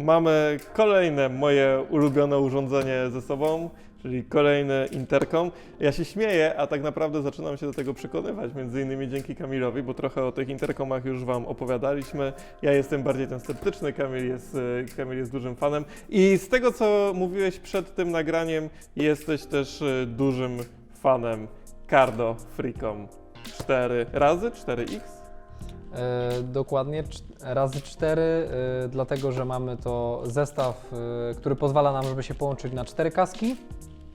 mamy kolejne moje ulubione urządzenie ze sobą, czyli kolejny interkom. Ja się śmieję, a tak naprawdę zaczynam się do tego przekonywać, między innymi dzięki Kamilowi, bo trochę o tych interkomach już Wam opowiadaliśmy. Ja jestem bardziej ten sceptyczny, Kamil jest, e, Kamil jest dużym fanem. I z tego, co mówiłeś przed tym nagraniem, jesteś też e, dużym fanem Cardo Freecom 4 razy, 4X. E, dokładnie razy 4, e, dlatego że mamy to zestaw, e, który pozwala nam, żeby się połączyć na cztery kaski.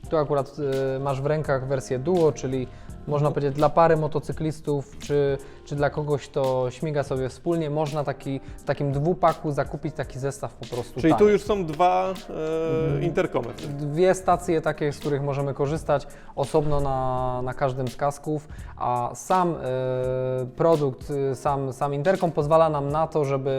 Tu akurat masz w rękach wersję duo, czyli można powiedzieć dla pary motocyklistów, czy, czy dla kogoś, kto śmiga sobie wspólnie, można taki, w takim dwupaku zakupić taki zestaw po prostu Czyli tu tani. już są dwa Mhm. e, interkomy. Dwie stacje takie, z których możemy korzystać osobno na, na każdym z kasków, a sam e, produkt, e, sam, sam Intercom pozwala nam na to, żeby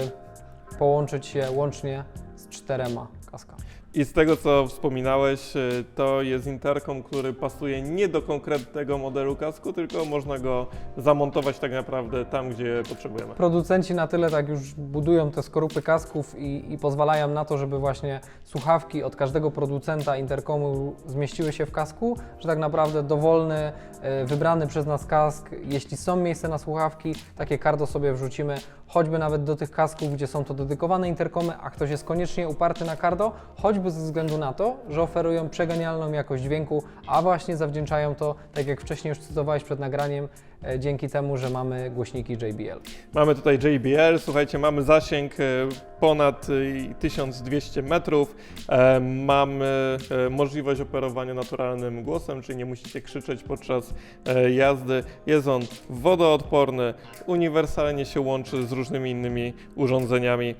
połączyć się łącznie z czterema kaskami. I z tego, co wspominałeś, y, to jest interkom, który pasuje nie do konkretnego modelu kasku, tylko można go zamontować tak naprawdę tam, gdzie potrzebujemy. Producenci na tyle tak już budują te skorupy kasków i, i pozwalają na to, żeby właśnie słuchawki od każdego producenta interkomu zmieściły się w kasku, że tak naprawdę dowolny, e, wybrany przez nas kask, jeśli są miejsce na słuchawki, takie kardo sobie wrzucimy, choćby nawet do tych kasków, gdzie są to dedykowane interkomy, a ktoś jest koniecznie uparty na kardo, choćby ze względu na to, że oferują przeganialną jakość dźwięku, a właśnie zawdzięczają to, tak jak wcześniej już cytowałeś przed nagraniem, e, dzięki temu, że mamy głośniki JBL. Mamy tutaj JBL, słuchajcie, mamy zasięg e, ponad e, 1200 metrów, e, mamy e, możliwość operowania naturalnym głosem, czyli nie musicie krzyczeć podczas jazdy. Jest on wodoodporny, uniwersalnie się łączy z różnymi innymi urządzeniami,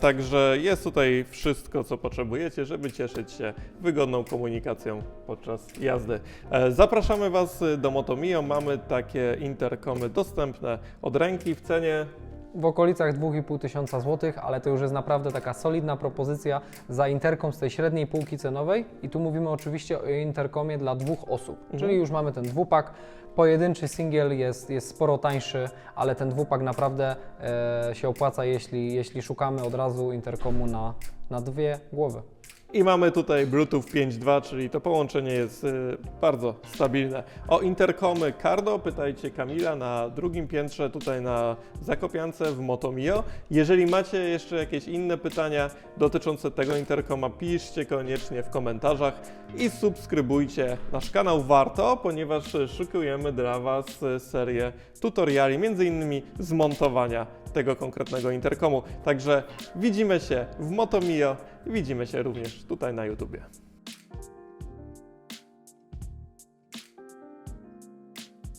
także jest tutaj wszystko, co potrzebujecie, żeby cieszyć się wygodną komunikacją podczas jazdy. E, Zapraszamy Was do Motomio, mamy takie interkomy dostępne od ręki w cenie w okolicach 2,5 tysiąca złotych, ale to już jest naprawdę taka solidna propozycja za interkom z tej średniej półki cenowej i tu mówimy oczywiście o interkomie dla dwóch osób, czyli już mamy ten dwupak. Pojedynczy singiel jest, jest sporo tańszy, ale ten dwupak naprawdę e, się opłaca, jeśli, jeśli szukamy od razu interkomu na, na dwie głowy. I mamy tutaj Bluetooth 5.2, czyli to połączenie jest y, bardzo stabilne. O interkomy Cardo pytajcie Kamila na drugim piętrze tutaj na Zakopiance w Motomio. Jeżeli macie jeszcze jakieś inne pytania dotyczące tego interkoma, piszcie koniecznie w komentarzach i subskrybujcie nasz kanał warto, ponieważ szykujemy dla Was serię tutoriali, między innymi z montowania tego konkretnego interkomu. Także widzimy się w Motomio widzimy się również tutaj na YouTubie.